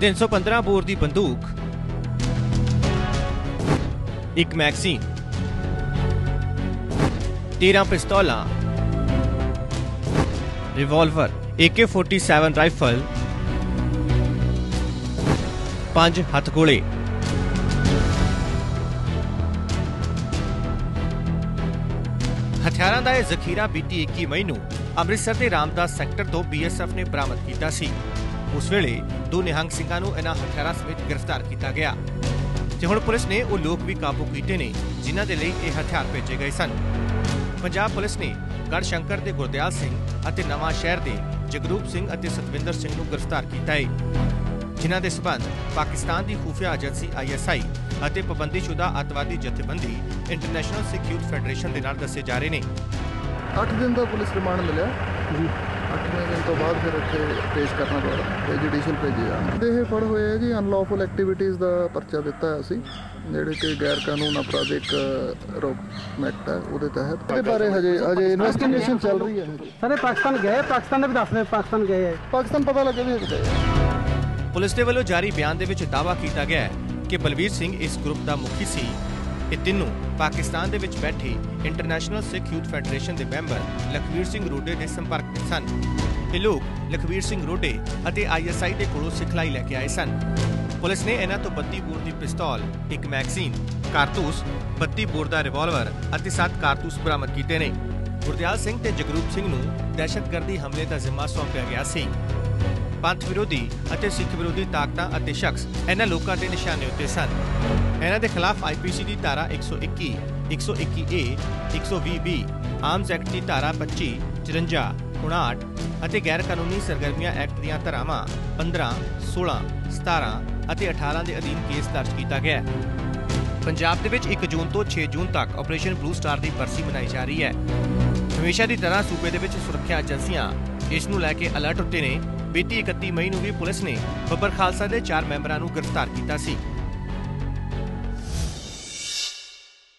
315 bore ਦੀ ਬੰਦੂਕ। ਇੱਕ magazine. 13 ਪਿਸਤੌਲਾਂ। Revolver AK47 rifle. ਪੰਜ ਹੱਥਗੋਲੇ। ਹਥਿਆਰਾਂ ਦਾ ਇਹ ਜ਼ਖੀਰਾ ਬੀਤੀ 21 ਮਈ ਨੂੰ ਅੰਮ੍ਰਿਤਸਰ ਦੇ ਰਾਮਦਾਸ ਸੈਕਟਰ ਤੋਂ BSF ਨੇ ਬਰਾਮਦ ਕੀਤਾ ਸੀ। ਉਸ ਵੇਲੇ ਦੋ ਨਿਹੰਗ ਸਿੰਘਾਂ ਨੂੰ ਇਹਨਾਂ ਹਥਿਆਰਾਂ ਸਮੇਤ ਗ੍ਰਿਫਤਾਰ ਕੀਤਾ ਗਿਆ। ਤੇ ਹੁਣ ਪੁਲਿਸ ਨੇ ਉਹ ਲੋਕ ਵੀ ਕਾਬੂ ਕੀਤੇ ਨੇ ਜਿਨ੍ਹਾਂ ਦੇ ਲਈ ਇਹ ਹਥਿਆਰ ਭੇਜੇ ਗਏ ਸਨ। ਪੰਜਾਬ ਪੁਲਿਸ ਨੇ ਗੜਸ਼ੰਕਰ ਦੇ ਗੁਰਦਿਆਲ ਸਿੰਘ ਅਤੇ ਨਵਾਂ ਸ਼ਹਿਰ ਦੇ ਜਗਰੂਪ ਸਿੰਘ ਅਤੇ ਸਤਵਿੰਦਰ ਸਿੰਘ ਨੂੰ ਗ੍ਰਿਫਤਾਰ ਕੀਤਾ ਹੈ ਜਿਨ੍ਹਾਂ ਦੇ ਸਬੰਧ ਪਾਕਿਸਤਾਨ ਦੀ ਖੂਫੀਆ ਏਜੰਸੀ ISI ਅਤੇ ਪਾਬੰਦੀਸ਼ੁਦਾ ਅੱਤਵਾਦੀ ਜਥੇਬੰਦੀ ਇੰਟਰਨੈਸ਼ਨਲ ਸਿੱਖ ਯੂਥ ਫੈਡਰੇਸ਼ਨ ਦੇ ਨਾਲ ਦੱਸੇ ਜਾ ਰਹੇ ਨੇ। 8 ਦਿਨ ਦਾ ਪੁਲਿਸ ਰਿਮਾਂਡ ਮਿਲਿਆ। ਜੀ। 8ਵੇਂ ਦਿਨ ਤੋਂ ਬਾਅਦ ਫਿਰ ਇੱਥੇ ਪੇਸ਼ ਕਰਨਾ ਦੁਆਰਾ ਤੇ ਜੁਡੀਸ਼ੀਅਲ ਭੇਜੇ ਇਹ ਫੜ ਹੋਏ ਹੈ ਜੀ ਅਨਲੌਫੁਲ ਐਕਟੀਵਿਟੀਜ਼ ਦਾ ਪਰਚਾ ਦਿੱਤਾ ਹੈ ਅਸੀਂ ਜਿਹੜੇ ਕਿ ਗੈਰ ਕਾਨੂੰਨ ਅਪਰਾਧਿਕ ਰੋਕ ਐਕਟ ਹੈ ਉਹਦੇ ਤਹਿਤ। ਇਹਦੇ ਬਾਰੇ ਹਜੇ ਹਜੇ ਇਨਵੈਸਟੀਗੇਸ਼ਨ ਚੱਲ ਰਹੀ ਹੈ। ਸਾਰੇ ਪਾਕਿਸਤਾਨ ਗਏ ਪਾਕਿਸਤਾਨ ਦੇ ਵੀ ਦੱਸ ਰਹੇ ਪਾਕਿਸਤਾਨ ਗਏ ਹੈ। ਪਾਕਿਸਤਾਨ ਪਤਾ ਲੱਗੇ ਵੀ ਹਜੇ ਪੁਲਿਸ ਦੇ ਵੱਲੋਂ ਜਾਰੀ ਬਿਆਨ ਦੇ ਵਿੱਚ ਦਾਅਵਾ ਕੀਤਾ ਗਿਆ ਹੈ ਕਿ ਬਲਵੀਰ ਸਿੰਘ ਇਸ ਗਰੁੱਪ ਦਾ ਮੁਖੀ ਸੀ ਇਹ ਤਿੰਨੋਂ ਪਾਕਿਸਤਾਨ ਦੇ ਵਿੱਚ ਬੈਠੇ ਇੰਟਰਨੈਸ਼ਨਲ ਸਿੱਖ ਯੂਥ ਫੈਡਰੇਸ਼ਨ ਦੇ ਮੈਂਬਰ ਲਖਵੀਰ ਸਿੰਘ ਰੋਡੇ ਦੇ ਸੰਪਰਕ ਵਿੱਚ ਸਨ। ਇਹ ਲੋਕ ਲਖਵੀਰ ਸਿੰਘ ਰੋਡੇ ਅਤੇ ਆਈਐਸਆਈ ਦੇ ਕੋਲੋਂ ਸਿਖਲਾਈ ਲੈ ਕੇ ਆਏ ਸਨ। ਪੁਲਿਸ ਨੇ ਇਹਨਾਂ ਤੋਂ 32 ਬੋਰ ਦੀ ਪਿਸਤੌਲ, ਇੱਕ ਮੈਗਜ਼ੀਨ, ਕਾਰਤੂਸ, 32 ਬੋਰ ਦਾ ਰਿਵਾਲਵਰ ਅਤੇ 7 ਕਾਰਤੂਸ ਬਰਾਮਦ ਕੀਤੇ ਨੇ। ਗੁਰਦਿਆਲ ਸਿੰਘ ਤੇ ਜਗਰੂਪ ਸਿੰਘ ਨੂੰ ਦਹਿਸ਼ਤਗਰਦੀ ਹਮਲੇ ਦਾ ਜ਼ਿੰਮਾ ਸੌਂਪਿਆ ਗਿਆ ਸੀ। ਪੰਥ ਵਿਰੋਧੀ ਅਤੇ ਸਿੱਖ ਵਿਰੋਧੀ ਤਾਕਤਾਂ ਅਤੇ ਸ਼ਖਸ ਇਹਨਾਂ ਲੋਕਾਂ ਦੇ ਨਿਸ਼ਾਨੇ ਉੱਤੇ ਸਨ। ਇਹਨਾਂ ਦੇ ਖਿਲਾਫ ਆਈਪੀਸੀ ਦੀ ਧਾਰਾ 121, 121A, 120B, ਆਰਮਸ ਐਕਟ ਦੀ ਧਾਰਾ 25, 54, 59 ਅਤੇ ਗੈਰ ਕਾਨੂੰਨੀ ਸਰਗਰਮੀਆਂ ਐਕਟ ਦੀਆਂ ਧਾਰਾਵਾਂ 15, 16, 17 ਅਤੇ 18 ਦੇ ਅਧੀਨ ਕੇਸ ਦਰਜ ਕੀਤਾ ਗਿਆ ਹੈ। ਪੰਜਾਬ ਦੇ ਵਿੱਚ 1 ਜੂਨ ਤੋਂ 6 ਜੂਨ ਤੱਕ ਆਪਰੇਸ਼ਨ ਬਲੂ ਸਟਾਰ ਦੀ ਬਰਸੀ ਮਨਾਈ ਜਾ ਰਹੀ ਹੈ। ਹਮੇਸ਼ਾ ਦੀ ਤਰ੍ਹਾਂ ਸੂਬੇ ਦੇ ਵਿੱਚ ਸੁਰੱਖਿਆ ਏਜੰਸੀਆਂ ਇਸ ਨੂੰ ਲੈ ਕੇ ਅਲਰਟ ਉੱਤੇ ਨੇ। ਬੀਤੀ 31 ਮਈ ਨੂੰ ਵੀ ਪੁਲਿਸ ਨੇ ਬੱਬਰ ਖਾਲਸਾ ਦੇ 4 ਮੈਂਬਰਾਂ ਨੂੰ ਗ੍ਰਿਫਤਾਰ ਕੀਤਾ ਸੀ।